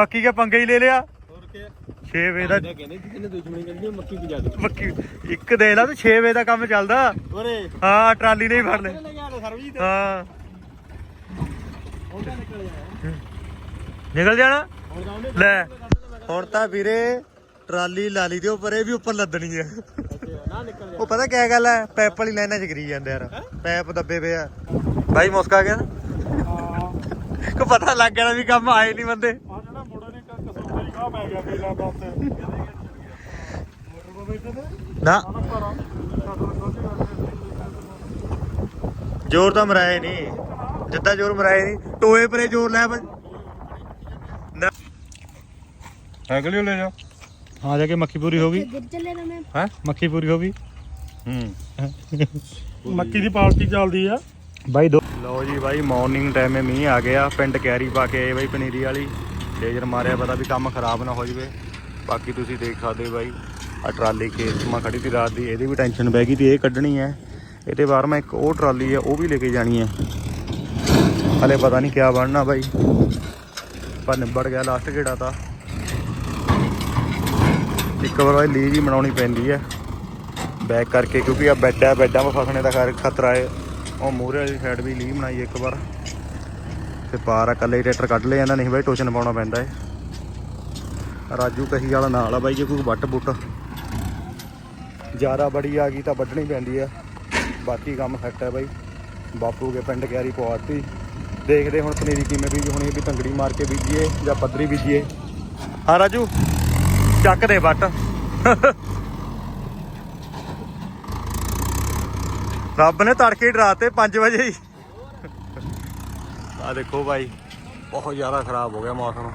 ਮੱਕੀ ਕੇ ਪੰਗੇ ਹੀ ਲੈ ਲਿਆ। ਹੋਰ ਕੀ? 6 ਵਜੇ ਦਾ ਕਹਿੰਦੇ ਕਿ ਕਿੰਨੇ ਦੁਸ਼ਮਣੀ ਕਹਿੰਦੀ ਆ, ਮੱਕੀ ਕੀ ਜਾ ਕੇ ਮੱਕੀ ਇੱਕ ਦੇ ਲਾ ਤੇ 6 ਵਜੇ ਦਾ ਕੰਮ ਚੱਲਦਾ। ਓਰੇ ਹਾਂ ਟਰਾਲੀ ਨਹੀਂ ਫੜ ਲੈ ਲੈ ਗਿਆ ਸਰਵਜੀਤ ਹਾਂ। ਨਿਕਲ ਜਾਣਾ। ਨਿਕਲ ਲੈ ਹੁਣ ਤਾਂ ਵੀਰੇ ਟਰਾਲੀ ਲਾਲੀ ਦੇ ਉੱਪਰ ਇਹ ਵੀ ਉੱਪਰ ਲੱਦਣੀ ਨਾ ਨਿਕਲ ਉਹ ਪਤਾ ਕਿਆ ਗੱਲ ਹੈ ਪੈਪ ਵਾਲੀ ਲਾਈਨਾਂ ਚ ਗਰੀ ਜਾਂਦੇ ਯਾਰ। ਪੈਪ ਦੱਬੇ ਪਏ ਆ। ਬਾਈ ਮੁਸਕਾ ਗਿਆ ਕੋ ਪਤਾ ਲੱਗ ਗਿਆ ਵੀ ਕੰਮ ਆਏ ਨਹੀਂ ਬੰਦੇ ਆ ਜਿਹੜਾ ਮੁੰਡਾ ਨੇ ਕਸੂਰ ਦੀ ਕਾਹ ਪੈ ਗਿਆ ਮੇਲਾ ਦਾ ਉੱਤੇ ਮੋਟਰ ਕੋ ਬੈਠੇ ਤੇ ਨਾ। ਆਣਾ ਘਰਾਂ ਜ਼ੋਰ ਤਾਂ ਮਰਾਏ ਨਹੀਂ। ਜਿੱਦਾਂ ਜ਼ੋਰ ਮਰਾਏ ਨਹੀਂ। ਟੋਏ ਪਰੇ ਜ਼ੋਰ ਲੈ ਬਈ। ਨਾ। ਹੀ ਲੈ ਜਾ। ਹਾਂ ਜਾ ਕੇ ਮੱਖੀ ਪੂਰੀ ਹੋ ਗਈ। ਗਿਰ ਚੱਲੇ ਨਾ ਮੈਂ। ਹੈ? ਮੱਖੀ ਪੂਰੀ ਹੋ ਗਈ। ਹੂੰ। ਮੱਕੀ ਦੀ ਪਾਲਟੀ ਚੱਲਦੀ ਆ। ਬਾਈ ਦੋ। ਲਓ ਜੀ ਬਾਈ ਮਾਰਨਿੰਗ ਟਾਈਮ ਮੀਂਹ ਆ ਗਿਆ। ਪਿੰਡ ਕੈਰੀ ਪਾ ਕੇ ਆਏ ਬਾਈ ਪਨੀਰੀ ਵਾਲੀ। ਲੇਜ਼ਰ ਮਾਰਿਆ ਪਤਾ ਵੀ ਕੰਮ ਖਰਾਬ ਨਾ ਹੋ ਜਵੇ। ਬਾਕੀ ਤੁਸੀਂ ਦੇਖ ਸਕਦੇ ਹੋ ਬਾਈ ਆ ਟਰਾਲੀ ਖੇਤ 'ਚ ਮੈਂ ਖੜੀ ਸੀ ਰਾਤ ਦੀ, ਇਹਦੀ ਵੀ ਟੈਨਸ਼ਨ ਪੈ ਗਈ ਤੇ ਇਹ ਕੱਢਣੀ ਹੈ। ਇਹਦੇ ਬਾਹਰ ਮੈਂ ਇੱਕ ਉਹ ਟਰਾਲੀ ਹੈ, ਉਹ ਵੀ ਲੈ ਕੇ ਜਾਣੀ ਹੈ। ਹਲੇ ਪਤਾ ਨਹੀਂ ਕਿਆ ਬਣਨਾ ਬਾਈ। ਪਰ ਨਿਬੜ ਗਿਆ ਲਾਸਟ ਘੇੜਾ ਤਾਂ। ਇੱਕ ਵਾਰ ਬਾਈ ਲੀਜ ਹੀ ਬਣਾਉਣੀ ਪੈਂਦੀ ਹੈ। ਬੈਕ ਕਰਕੇ, ਕਿਉਂਕਿ ਆ ਬੈੱਡ ਹੈ, ਬੈੱਡਾਂ 'ਤੇ ਫਸਣੇ ਦਾ ਖਰ- ਖਤਰਾ ਹੈ। ਉਹ ਮੂਹਰੇ ਵਾਲੀ ਸਾਈਡ ਵੀ ਲੀ ਬਣਾਈ ਇੱਕ ਵਾਰ। ਤੇ ਪਾਰ ਆ ਕੱਲੇ ਟਰੈਕਟਰ ਕੱਢ ਲਿਆ ਇਹਨਾਂ ਨਹੀਂ ਬਾਈ ਟੋਸ਼ਨ ਪਾਉਣਾ ਪੈਂਦਾ ਏ। ਰਾਜੂ ਕਹੀ ਵਾਲਾ ਨਾਲ ਆ ਬਾਈ, ਜੇ ਕੋਈ ਵੱਟ ਬੁੱਟ ਜ਼ਿਆਦਾ ਬੜੀ ਆ ਗਈ ਤਾਂ ਵੱਢਣੀ ਪੈਂਦੀ ਆ। ਬਾਕੀ ਕੰਮ ਸੈੱਟ ਹੈ ਬਾਈ। ਬਾਪੂ ਕੇ ਪਿੰਡ ਕਿਆਰੀ ਪਵਾਤੀ ਦੇਖਦੇ ਹੁਣ ਪਨੀਰੀ ਕਿਵੇਂ ਬੀਜ ਹੋਣੀ ਵੀ ਤੰਗੜੀ ਮਾਰ ਕੇ ਬੀਜੀਏ ਜਾਂ ਪੱਧਰੀ ਬੀਜੀਏ। ਹਾਂ ਰਾਜੂ, ਚੱਕ ਦੇ ਵੱਟ। ਰੱਬ ਨੇ ਤੜਕੇ ਡਰਾਤੇ 5 ਵਜੇ ਹੀ। ਆ ਦੇਖੋ ਬਾਈ, ਬਹੁਤ ਜ਼ਿਆਦਾ ਖਰਾਬ ਹੋ ਗਿਆ ਮੌਸਮ।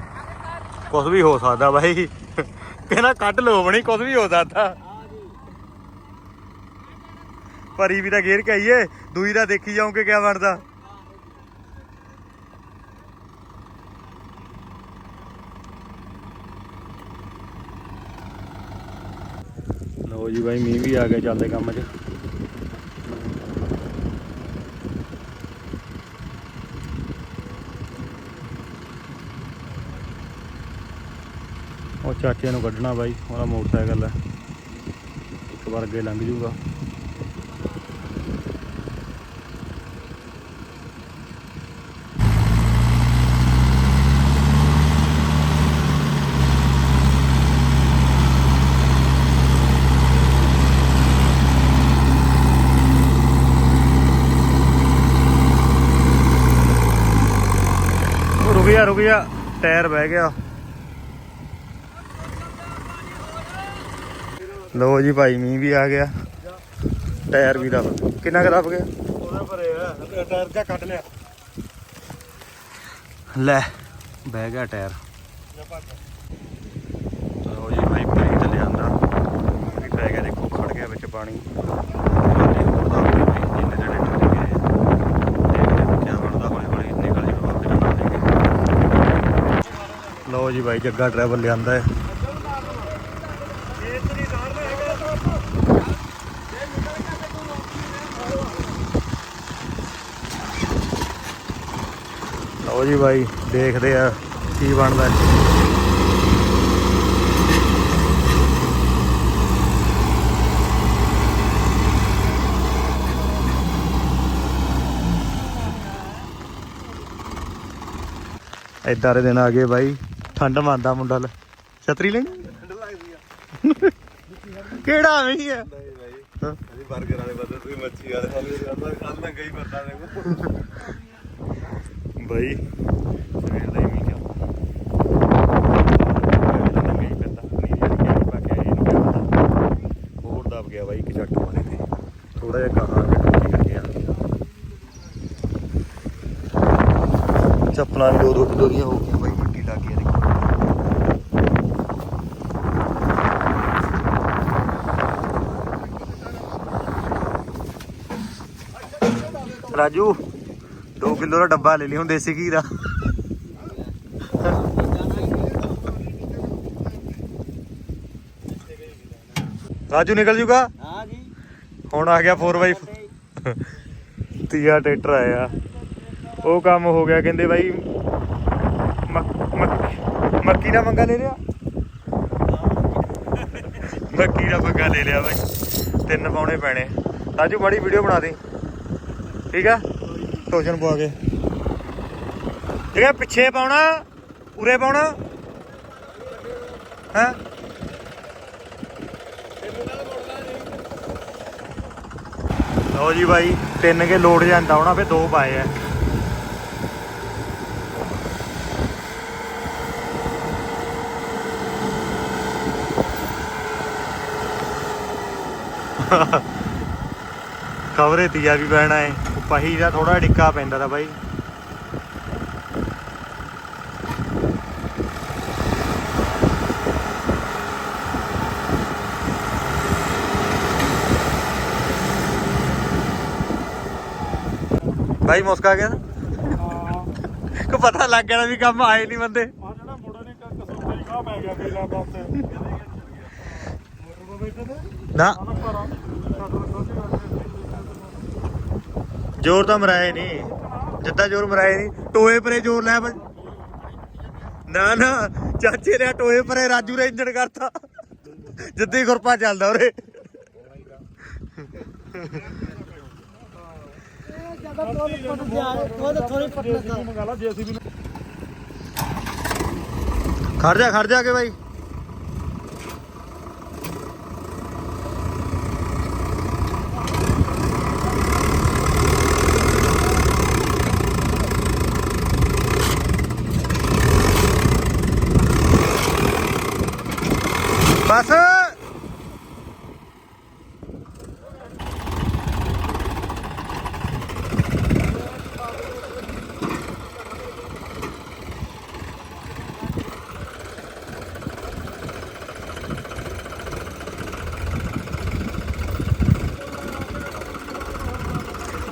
ਕੁਝ ਵੀ ਹੋ ਸਕਦਾ ਬਾਈ। ਕਹਿੰਦਾ ਕੱਢ ਲੋ ਬਣੀ ਕੁਝ ਵੀ ਹੋ ਸਕਦਾ। ਭਰੀ ਵੀ ਤਾਂ ਗੇਰ ਕੇ ਆਈਏ, ਦੂਈ ਦਾ ਦੇਖੀ ਜਾਉਂਗੇ ਕਿਆ ਬਣਦਾ। ਲਓ ਜੀ ਭਾਈ ਮੀਂਹ ਵੀ ਆ ਗਿਆ ਚੱਲਦੇ ਕੰਮ 'ਚ। ਉਹ ਚਾਚੇ ਨੂੰ ਕੱਢਣਾ ਬਾਈ, ਉਹਦਾ ਮੋਟਰਸਾਈਕਲ ਹੈ। ਇੱਕ ਵਾਰ ਅੱਗੇ ਲੰਘ ਜੂਗਾ। ਉਹ ਰੁਕ ਜਾ ਰੁਕ ਜਾ ਟਾਇਰ ਬਹਿ ਗਿਆ। ਲੋ ਜੀ ਭਾਈ ਮੀਂਹ ਵੀ ਆ ਗਿਆ। ਟਾਇਰ ਵੀ ਦੱਬ ਕਿੰਨਾ ਕੁ ਦੱਬ ਗਿਆ? ਉਹਦਾ ਭਰੇ ਆ ਟਾਇਰ ਜਾ ਕੱਢ ਲਿਆ? ਲੈ ਬਹਿ ਗਿਆ ਟਾਇਰ। ਲੋ ਜੀ ਭਾਈ ਪਾਣੀ ਥੱਲੇ ਆਂਦਾ। ਵੀ ਪੈ ਗਿਆ ਦੇਖੋ ਖੜ ਗਿਆ ਵਿੱਚ ਪਾਣੀ। ਤੇ ਲੋ ਜੀ ਭਾਈ ਜੱਗਾ ਡਰਾਈਵਰ ਲਿਆਂਦਾ ਹੈ। ਲਓ ਜੀ ਬਾਈ, ਦੇਖਦੇ ਆ ਕੀ ਬਣਦਾ ਏਦਾਂ ਦੇ ਦਿਨ ਆ ਗਏ ਬਾਈ, ਠੰਡ ਮੰਨਦਾ ਮੁੰਡਾ ਲੈ। ਛਤਰੀ ਲੈਣੀ ਠੰਡ ਲੱਗਦੀ ਆ ਕਿਹੜਾ ਨਹੀਂ ਹੈ ਅਸੀਂ 버ਗਰ ਵਾਲੇ ਬੰਦੇ, ਤੁਸੀਂ ਮੱਛੀ ਵਾਲੇ। ਹਾਲੇ ਜਾਂਦਾ ਕੱਲ ਗਈ ਮਰਦਾ ਦੇਖੋ। ਬਾਈ। ਸਵੇਰ ਦਾ ਹੀ ਮੀਂਹ ਕਿਉਂ ਦਬ ਗਿਆ ਬਾਈ ਇੱਕ ਚੱਕ ਮਾਰੇ ਤੇ। ਥੋੜਾ ਜਿਹਾ ਕਹਾ ਕੇ ਟੁੱਟੀ ਕਰ ਗਿਆ। ਚੱਪਲਾਂ ਵੀ ਦੋ ਦੋ ਕਿਲੋ ਹੋ ਗਈਆਂ ਬਾਈ, ਮਿੱਟੀ ਲੱਗ ਗਈ ਦੇਖੋ। ਰਾਜੂ ਕਿਲੋ ਦਾ ਡੱਬਾ ਲੈ ਲਈ ਹੁਣ ਦੇਸੀ ਘੀ ਦਾ। ਰਾਜੂ ਨਿਕਲ ਜੂਗਾ? ਹਾਂ ਜੀ। ਹੁਣ ਆ ਗਿਆ 4x ਤੀਆ ਟਰੈਕਟਰ ਆਇਆ। ਉਹ ਕੰਮ ਹੋ ਗਿਆ ਕਹਿੰਦੇ ਬਾਈ ਮੱਕ- ਦਾ ਮੰਗਾ ਲੈ ਲਿਆ? ਮੱਕੀ ਦਾ ਮੰਗਾ ਲੈ ਲਿਆ ਬਾਈ। ਤਿੰਨ ਪਾਉਣੇ ਪੈਣੇ। ਰਾਜੂ ਬੜੀ ਵੀਡੀਓ ਬਣਾ ਦੇ। ਠੀਕ ਆ? ਟੋਸ਼ਨ ਪਵਾ ਕੇ। ਠੀਕ ਪਿੱਛੇ ਪਾਉਣਾ, ਉਰੇ ਪਾਉਣਾ। ਹਾਂ? ਲਓ ਜੀ ਭਾਈ ਤਿੰਨ ਕੇ ਲੋਡ ਜਾਂਦਾ ਹੋਣਾ ਫੇ ਦੋ ਪਾਏ ਆ। ਖਬਰੇ ਤੀਆ ਵੀ ਪੈਣਾ ਏ ਪਹੀ ਦਾ ਥੋੜਾ ਡਿੱਕਾ ਪੈਂਦਾ ਤਾਂ ਬਾਈ। ਬਾਈ ਮੁਸਕਾ ਗਿਆ ਨਾ? ਕੋ ਪਤਾ ਲੱਗ ਗਿਆ ਵੀ ਕੰਮ ਆਏ ਨਹੀਂ ਬੰਦੇ। ਆ ਜਿਹੜਾ ਮੁੰਡਾ ਨੇ ਕਸੂਰ ਕਾ ਪੈ ਗਿਆ ਪਹਿਲਾਂ ਬੰਦ ਮੋਟਰ ਤੋਂ ਬੈਠੇ ਤੇ ਨਾ ਜ਼ੋਰ ਤਾਂ ਮਰਾਏ ਨਹੀਂ ਜਿੱਦਾਂ ਜ਼ੋਰ ਮਰਾਏ ਨਹੀਂ ਟੋਏ ਪਰੇ ਜ਼ੋਰ ਲੈ ਬਈ। ਨਾ ਨਾ, ਚਾਚੇ ਨੇ ਟੋਏ ਪਰੇ ਰਾਜੂ ਨੇ ਇੰਜਣ ਕਰਤਾ। ਜਿੱਦਾਂ ਹੀ ਗੁਰਪਾ ਚੱਲਦਾ ਉਰੇ। ਖੜ ਜਾ ਖੜ ਜਾ ਕੇ ਬਾਈ। ਬਸ।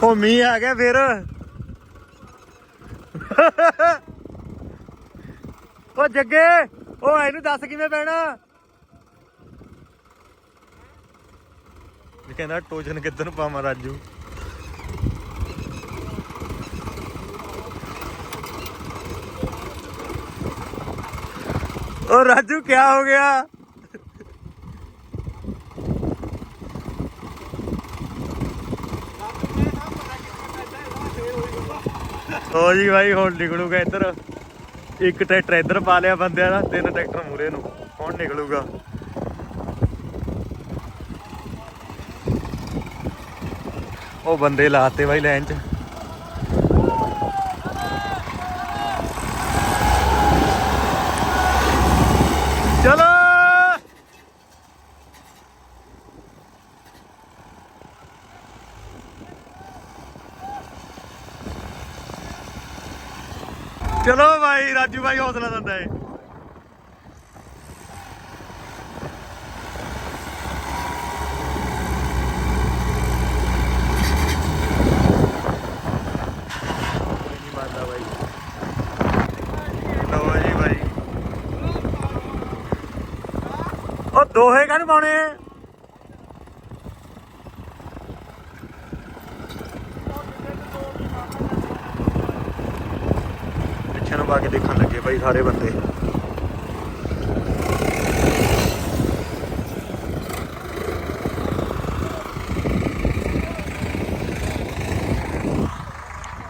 ਉਹ ਮੀਂਹ ਆ ਗਿਆ ਫਿਰ। ਉਹ ਜੱਗੇ ਉਹ ਇਹਨੂੰ ਦੱਸ ਕਿਵੇਂ ਪੈਣਾ? ਇਹ ਕਹਿੰਦਾ ਟੋਜਨ ਕਿੱਧਰ ਨੂੰ ਪਾਵਾਂ ਰਾਜੂ? ਉਹ ਰਾਜੂ ਕੀ ਹੋ ਗਿਆ? ਹੋ ਜੀ ਭਾਈ ਹੁਣ ਨਿਕਲੂਗਾ ਇੱਧਰ। ਇੱਕ ਟਰੈਕਟਰ ਇੱਧਰ ਪਾ ਲਿਆ ਬੰਦਿਆਂ ਦਾ, ਤਿੰਨ ਟਰੈਕਟਰ ਮੂਰੇ ਨੂੰ। ਹੁਣ ਨਿਕਲੂਗਾ। ਉਹ ਬੰਦੇ ਲਾਤੇ ਬਾਈ ਲਾਈਨ 'ਚ। ਚਲੋ। ਚਲੋ ਭਾਈ ਰਾਜੂ ਭਾਈ ਹੌਸਲਾ ਦਿੰਦਾ ਏ ਨਹੀਂ ਮੰਨਦਾ ਬਾਈ ਲਓ ਜੀ ਬਾਈ ਉਹ ਦੋਹੇ ਕੰਨ ਪਾਉਣੇ ਆ? ਪਿੱਛੇ ਨੂੰ ਪਾ ਕੇ ਦੇਖਣ ਲੱਗੇ ਬਾਈ ਸਾਰੇ ਬੰਦੇ।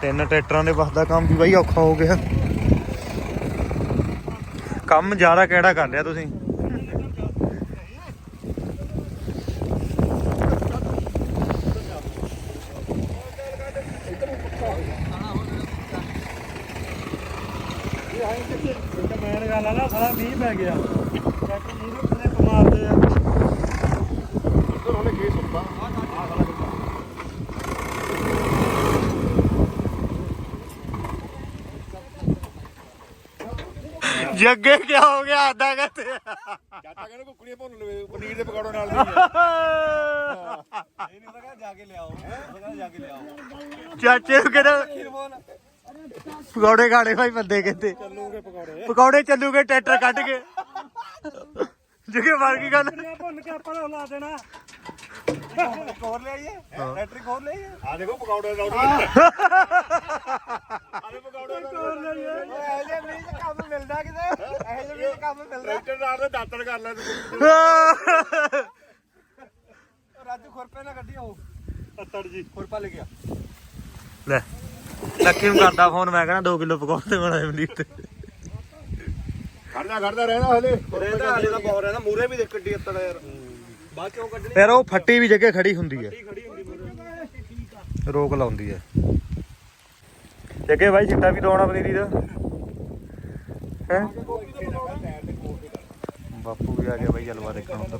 ਤਿੰਨ ਟਰੈਕਟਰਾਂ ਦੇ ਬਸ ਕੰਮ ਵੀ ਬਾਈ ਔਖਾ ਹੋ ਗਿਆ। ਕੰਮ ਜ਼ਿਆਦਾ ਕਿਹੜਾ ਕਰ ਲਿਆ ਤੁਸੀਂ? ਇੱਕ ਮੈਨ ਗੱਲ ਆ ਨਾ ਸਾਰਾ ਮੀਂਹ ਪੈ ਗਿਆ। ਚੱਕ ਮੀਂਹ ਦੇ ਥੱਲੇ ਮਾਰਦੇ ਆ। ਇੱਧਰ ਹਲੇ ਖੇਤ ਹੁੰਦਾ ਆ ਸਾਰਾ ਜੱਗੇ ਕੀ ਹੋ ਗਿਆ ਆਦਾ ਕਰਤੇ ਚਾਚਾ ਕਹਿੰਦਾ ਕੁੱਕੜੀਆਂ ਭੁੰਨ ਲਵੇ ਪਨੀਰ ਦੇ ਪਕੌੜੇ ਨਾਲ ਦੀ ਇਹ ਨਹੀਂ ਕਹਿੰਦਾ ਜਾ ਕੇ ਲਿਆਓ। ਜਾ ਕੇ ਲਿਆਓ। ਚਾਚੇ ਨੂੰ ਕਹਿੰਦਾ ਪਕੌੜੇ ਖਾਣੇ ਭਾਈ ਬੰਦੇ ਕਹਿੰਦੇ। ਚੱਲੂਗੇ ਪਕੌੜੇ। ਪਕੌੜੇ ਚੱਲੂਗੇ ਟਰੈਕਟਰ ਕੱਢ ਕੇ। ਜਗੇ ਮਾਰ ਕੀ ਗੱਲ? ਇਹ ਭੁੰਨ ਕੇ ਆਪਾਂ ਨੂੰ ਲਾ ਦੇਣਾ। ਇੱਕ ਹੋਰ ਲਿਆਈਏ ਇਲੈਕਟ੍ਰਿਕ ਹੋਰ ਲਿਆਈਏ? ਆ ਦੇਖੋ ਪਕੌੜੇ ਲਾਉਣੇ ਆਲੇ ਪਕੌੜੇ ਲਾਉਣੇ ਓਏ ਇਹ ਜੇ ਮੀਂਹ ਚ ਕੰਮ ਮਿਲਦਾ ਕਿਤੇ? ਇਹ ਜੇ ਮੀਂਹ ਚ ਕੰਮ ਮਿਲਦਾ? ਟਰੈਕਟਰ ਨਾਲ ਦੇ ਦਾਤਣ ਕਰ ਲੈ ਤੂੰ। ਰਾਜੂ ਖੁਰਪੇ ਨਾਲ ਗੱਡੀ ਆਓ ਅੱਤੜ ਜੀ। ਖੁਰਪਾ ਲੈ ਗਿਆ ਲੈ। ਲੱਕੀ ਨੂੰ ਕਰਦਾ ਫੋਨ ਮੈਂ ਕਹਿੰਦਾ 2 ਕਿਲੋ ਪਕੌੜੇ ਬਣਾਏ ਮਨੀਤ ਖੜਦਾ ਖੜਦਾ ਰਹਿਣਾ ਹਲੇ। ਰਹਿੰਦਾ ਹਾਲੇ ਤਾਂ ਬਹੁਤ ਰਹਿੰਦਾ। ਮੂਰੇ ਵੀ ਦੇਖ ਗੱਡੀ ਅੱਤੜ ਯਾਰ। ਬਾਅਦ ਚੋਂ ਕੱਢਣੀ। ਯਾਰ ਉਹ ਫੱਟੀ ਵੀ ਜਗੇ ਖੜੀ ਹੁੰਦੀ ਹੈ। ਰੋਕ ਲਾਉਂਦੀ ਹੈ। ਜਗੇ ਭਾਈ ਚਿੱਟਾ ਵੀ ਦਵਾਉਣਾ ਪਨੀਰੀ ਦਾ। ਹੈ? ਬਾਪੂ ਵੀ ਆ ਗਿਆ ਬਾਈ ਜਲਵਾ ਦੇਖਣ ਉਧਰ।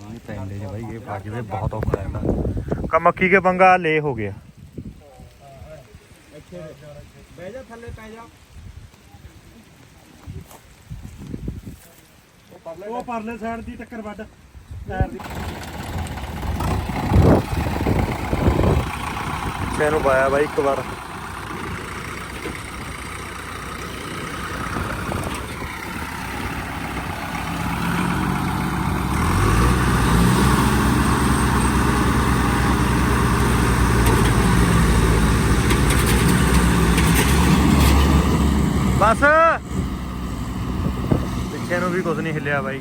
ਨਹੀਂ ਪੈਂਦੇ ਜੇ ਬਾਈ ਇਹ ਪਾ ਜਵੇ ਬਹੁਤ ਔਖਾ ਜਾਂਦਾ ਕਾ ਮੱਕੀ ਕੇ ਪੰਗਾ ਲੈ ਹੋ ਗਿਆ। ਬਹਿ ਜਾ ਥੱਲੇ ਪੈ ਜਾ। ਉਹ ਪਰਲੇ ਸਾਈਡ ਦੀ ਟੱਕਰ ਵੱਢ। ਟਾਇਰ ਦੀ ਮੈਨੂੰ ਪਾਇਆ ਬਾਈ ਇੱਕ ਵਾਰ ਬਸ ਪਿੱਛੇ ਨੂੰ ਵੀ ਕੁਝ ਨਹੀਂ ਹਿੱਲਿਆ ਬਾਈ।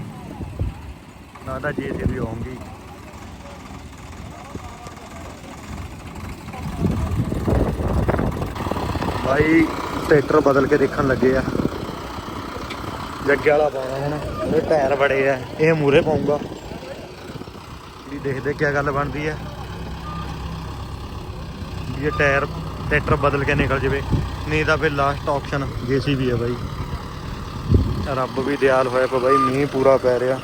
ਨਾ ਤਾਂ ਜੇਸੀ ਵੀ ਆਉਂਗੀ ਭਾਈ ਟਰੈਕਟਰ ਬਦਲ ਕੇ ਦੇਖਣ ਲੱਗੇ ਆ। ਜੱਗੇ ਵਾਲਾ ਪਾਉਣਾ ਹੁਣ। ਉਹਦੇ ਟਾਇਰ ਬੜੇ ਆ। ਇਹ ਮੂਰੇ ਪਾਉਂਗਾ ਵੀ ਦੇਖਦੇ ਕੀ ਗੱਲ ਬਣਦੀ ਹੈ ਵੀ ਇਹ ਟਾਇਰ, ਟਰੈਕਟਰ ਬਦਲ ਕੇ ਨਿਕਲ ਜਵੇ। ਨਹੀਂ ਤਾਂ ਫਿਰ ਲਾਸਟ ਆਪਸ਼ਨ ਜੀਸੀਬੀ ਹੈ ਬਾਈ। ਰੱਬ ਵੀ ਦਿਆਲ ਹੋਇਆ ਪਿਆ ਬਾਈ ਮੀਂਹ ਪੂਰਾ ਪੈ ਰਿਹਾ।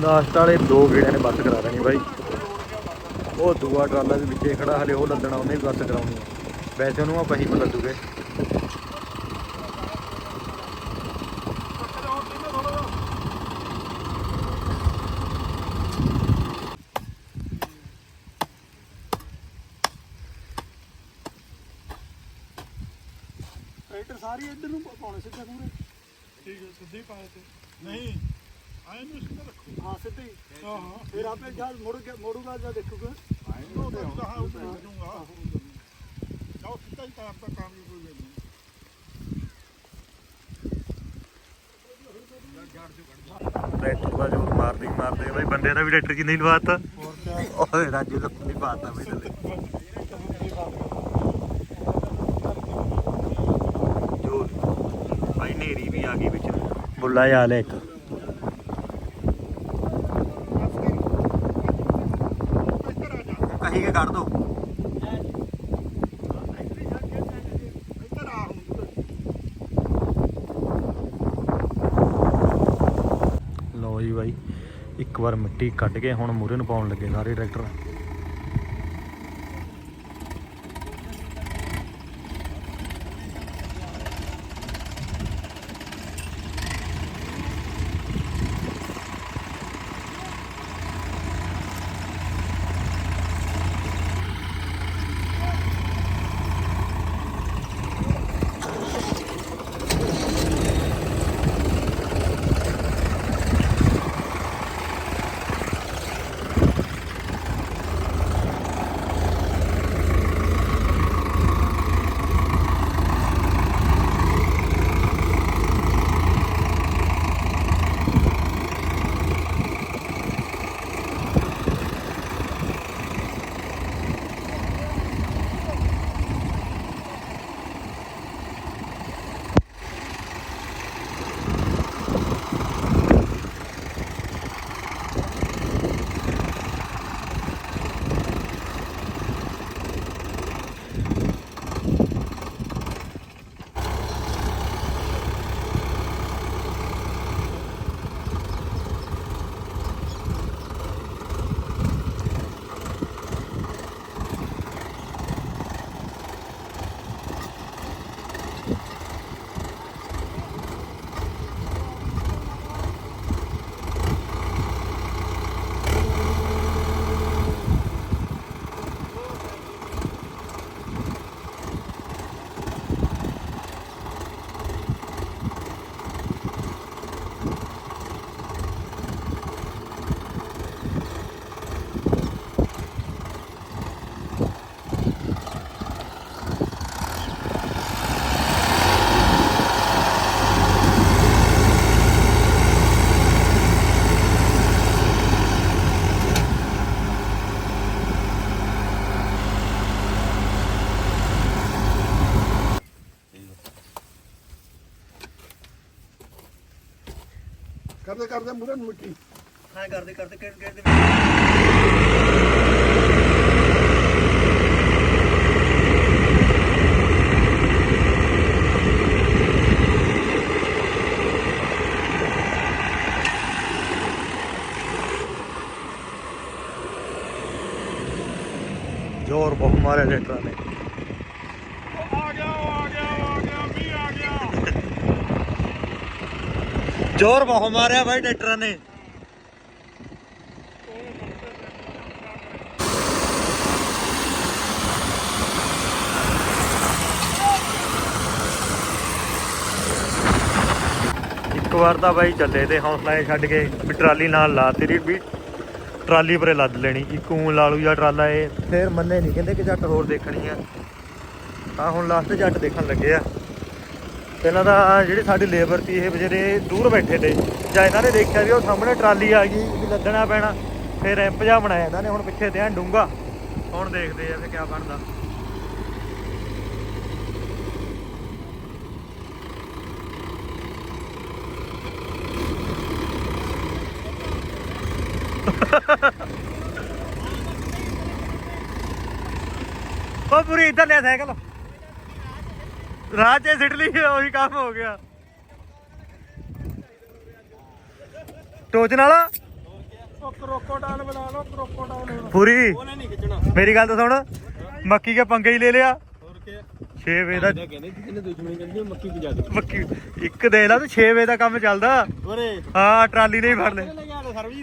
ਲਾਸਟ ਵਾਲੇ ਦੋ ਗੇੜਿਆਂ ਨੇ ਬੱਸ ਕਰਾ ਦੇਣੀ ਬਾਈ। ਉਹ ਦੂਆ ਟਰਾਲਾ ਵੀ ਵਿੱਚੇ ਖੜਾ, ਹਲੇ ਉਹ ਲੱਦਣਾ, ਉਹਨੇ ਵੀ ਬੱਸ ਕਰਾਉਣੀ ਵੈਸੇ ਉਹਨੂੰ ਆਪਾਂ ਹੀ ਲੱਦੂਗੇ ਸਾਰੀ ਇੱਧਰ ਨੂੰ ਪਾਉਣੇ ਸਿੱਧੇ ਪੂਰੇ ਠੀਕ ਹੈ ਸਿੱਧੇ ਪਾਏ ਤੇ ਨਹੀਂ ਆਏ ਨੂੰ ਸਿੱਧਾ ਰੱਖੋ। ਹਾਂ ਸਿੱਧੇ ਹਾਂ। ਹਾਂ ਫਿਰ ਆਪੇ ਜਦ ਮੁੜ ਕੇ ਮੋੜੂਗਾ ਜਦ ਦੇਖੂਗਾ। ਆਏ ਨੂੰ ਤੇ ਹਾਂ। ਉੱਤੇ ਦੂੰਗਾ ਜਾਓ ਸਿੱਧਾ ਹੀ ਤਾਰ ਦਾ ਕੰਮ ਹੀ ਕੋਈ ਨਹੀਂ। ਟਰੈਕਟਰ ਦਾ ਜੋਰ ਮਾਰਦੇ ਹੀ ਮਾਰਦੇ ਬਾਈ ਬੰਦੇ ਦਾ ਵੀ ਟਰੈਕਟਰ ਚ ਨਹੀਂ ਲਵਾਤਾ। ਓਏ ਰਾਜੂ ਦਾ ਨਹੀਂ ਪਾਤਾ ਬਈ ਥੱਲੇ ਜੋਰ ਬਾਈ ਨੇਰੀ ਵੀ ਆ ਗਈ ਵਿੱਚ ਬੁੱਲਾ ਜਾ ਲੈ ਇੱਕ। ਕਹੀ ਕੇ ਕੱਢ ਦੋ। ਲਓ ਜੀ ਬਾਈ ਇੱਕ ਵਾਰ ਮਿੱਟੀ ਕੱਢ ਕੇ ਹੁਣ ਮੂਰੇ ਨੂੰ ਪਾਉਣ ਲੱਗੇ ਸਾਰੇ ਟਰੈਕਟਰ। ਕਰਦੇ ਕਰਦੇ ਮੂਰੇ ਨੂੰ ਮਿੱਟੀ। ਹਾਂ ਕਰਦੇ ਕਰਦੇ ਕਿਹੜੇ ਕਿਹੜੇ ਜ਼ੋਰ ਬਹੁਤ ਮਾਰਿਆ ਟਰੈਕਟਰਾਂ ਨੇ। ਆ ਗਿਆ ਉਹ ਆ ਗਿਆ ਉਹ ਆ ਗਿਆ ਵੀ ਆ ਗਿਆ ਜ਼ੋਰ ਬਹੁਤ ਮਾਰਿਆ ਬਾਈ ਟਰੈਕਟਰਾਂ ਨੇ। ਇੱਕ ਵਾਰ ਤਾਂ ਬਾਈ ਚੱਲੇ ਤੇ ਹੌਸਲਾ ਛੱਡ ਕੇ ਵੀ ਟਰਾਲੀ ਨਾਲ ਲਾ ਤੇਰੀ ਵੀ ਟਰਾਲੀ ਪਰੇ ਲੱਦ ਲੈਣੀ। ਇੱਕ ਊਂ ਲਾ ਲੂ ਜਾਂ ਟਰਾਲਾ ਇਹ। ਫੇਰ ਮੰਨੇ ਨਹੀਂ ਕਹਿੰਦੇ ਕਿ ਜੱਟ ਹੋਰ ਦੇਖਣੀ ਆ। ਤਾਂ ਹੁਣ ਲਾਸਟ ਜੱਟ ਦੇਖਣ ਲੱਗੇ ਆ। ਪਹਿਲਾਂ ਤਾਂ ਜਿਹੜੀ ਸਾਡੀ ਲੇਬਰ ਸੀ, ਇਹ ਵਿਚਾਰੇ ਦੂਰ ਬੈਠੇ ਤੇ। ਜਾਂ ਇਹਨਾਂ ਨੇ ਦੇਖਿਆ ਵੀ ਉਹ ਸਾਹਮਣੇ ਟਰਾਲੀ ਆ ਗਈ, ਵੀ ਲੱਦਣਾ ਪੈਣਾ। ਫਿਰ ਰੈਂਪ ਜਾ ਬਣਾਇਆ ਇਹਨਾਂ ਨੇ, ਹੁਣ ਪਿੱਛੇ ਤੇ ਐਂ ਡੂੰਗਾ ਹੁਣ ਦੇਖਦੇ ਆ ਫਿਰ ਕੀ ਬਣਦਾ। ਉਹ ਪੂਰੀ ਇੱਧਰ ਲੈ ਸਾਈਕਲ। ਰਾਹ 'ਚ ਸਿੱਟ ਲਈ ਉਹੀ ਕੰਮ ਹੋ ਗਿਆ। ਟੋਚਨ ਵਾਲਾ? ਉਹ ਕਰੋਕੋਡਾਈਲ ਬਣਾ ਲਓ ਕਰੋਕੋਡਾਈਲ ਹੁਣ ਪੂਰੀ। ਉਹਨੇ ਨਹੀਂ ਖਿੱਚਣਾ ਮੇਰੀ ਗੱਲ ਤਾਂ ਸੁਣ ਮੱਕੀ ਕੇ ਪੰਗੇ ਹੀ ਲੈ ਲਿਆ। ਹੋਰ ਕੀ 6 ਵਜੇ ਦਾ ਕਹਿੰਦੇ ਕਿਸੇ ਨੇ ਦੁਸ਼ਮਣੀ ਕਹਿੰਦੀ ਮੱਕੀ ਇੱਕ ਦੇ ਲਾ ਤੂੰ 6 ਵਜੇ ਦਾ ਕੰਮ ਚੱਲਦਾ। ਓਰੇ ਹਾਂ ਟਰਾਲੀ ਨੇ ਹੀ ਫੜ ਲੈ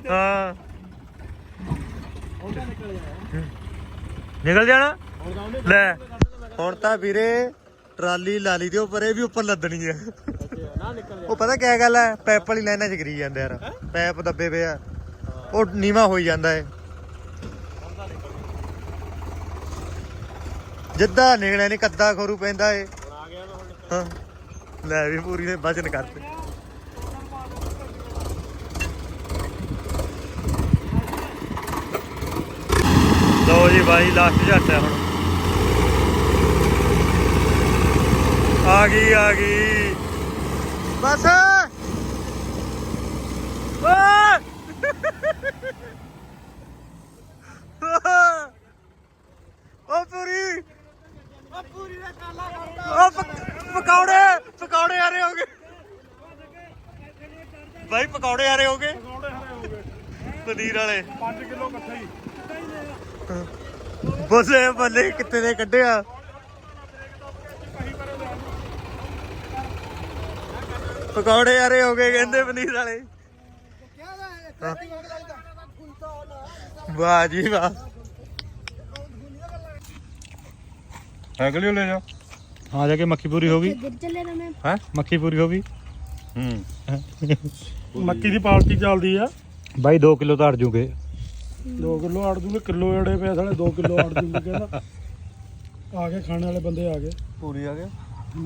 ਹਾਂ। ਨਿਕਲ ਜਾਣਾ। ਲੈ ਹੁਣ ਤਾਂ ਵੀਰੇ ਟਰਾਲੀ ਲਾਲੀ ਦੇ ਉੱਪਰ ਇਹ ਵੀ ਉੱਪਰ ਲੱਦਣੀ ਆ। ਉਹ ਪਤਾ ਕਿਆ ਗੱਲ ਹੈ ਪੈਪ ਵਾਲੀ ਲਾਈਨਾਂ 'ਚ ਗਰੀ ਜਾਂਦੇ ਯਾਰ। ਪੈਪ ਦੱਬੇ ਪਏ ਆ। ਉਹ ਨੀਵਾ ਹੋਈ ਜਾਂਦਾ ਏ। ਜਿੱਦਾਂ ਨਿਕਲਿਆ ਨਹੀਂ ਕੱਦਾ ਖਰੂ ਪੈਂਦਾ ਏ। ਹਾਂ। ਲੈ ਵੀ ਪੂਰੀ ਨੇ ਵਜਨ ਕਰਤੇ। ਲੋ ਜੀ ਬਾਈ ਲਾਸਟ ਝੱਟ ਹੈ ਹੁਣ। ਆ ਗਈ ਆ ਗਈ। ਬਸ! ਓ! ਪੂਰੀ ਪੂਰੀ। ਦਾ ਕਾਲਾ ਕਰਦਾ ਓ ਪਕ- ਪਕੌੜੇ ਪਕੌੜੇ ਆ ਰਹੇ ਹੋਗੇ ਭਾਈ ਪਕੌੜੇ ਆ ਰਹੇ ਹੋਗੇ ਪਕੌੜੇ ਪਨੀਰ ਵਾਲੇ। 5 ਕਿਲੋ ਇਕੱਠੇ ਹੀ। ਬਸੇ ਬੱਲੇ ਕਿੱਥੇ ਦੇ ਕੱਢਿਆ ਪਕੌੜੇ ਯਾਰੇ ਹੋ ਗਏ ਕਹਿੰਦੇ ਪਨੀਰ ਵਾਲੇ। ਵਾਹ ਜੀ ਵਾਹ। ਅਗਲੇ ਲੈ ਜਾ ਹਾਂ ਜਾ ਕੇ ਮੱਕੀ ਪੂਰੀ ਹੋ ਗਈ। ਹੈ? ਮੱਕੀ ਪੂਰੀ ਹੋ ਗਈ। ਹੂੰ। ਮੱਕੀ ਦੀ ਪਾਲਟੀ ਚੱਲਦੀ ਆ। ਬਾਈ 2 ਕਿਲੋ ਤਾਂ ਅੜ ਜੂਗੇ। 2 ਕਿਲੋ ਅੜ ਜੂਗੇ ਕਿਲੋ ਅੜੇ ਪਿਆ ਸਾਲੇ 2 ਕਿਲੋ ਅੜ ਜੂਗੇ ਆ ਗਏ ਖਾਣ ਵਾਲੇ ਬੰਦੇ ਆ ਗਏ। ਪੂਰੀ ਆ ਗਏ।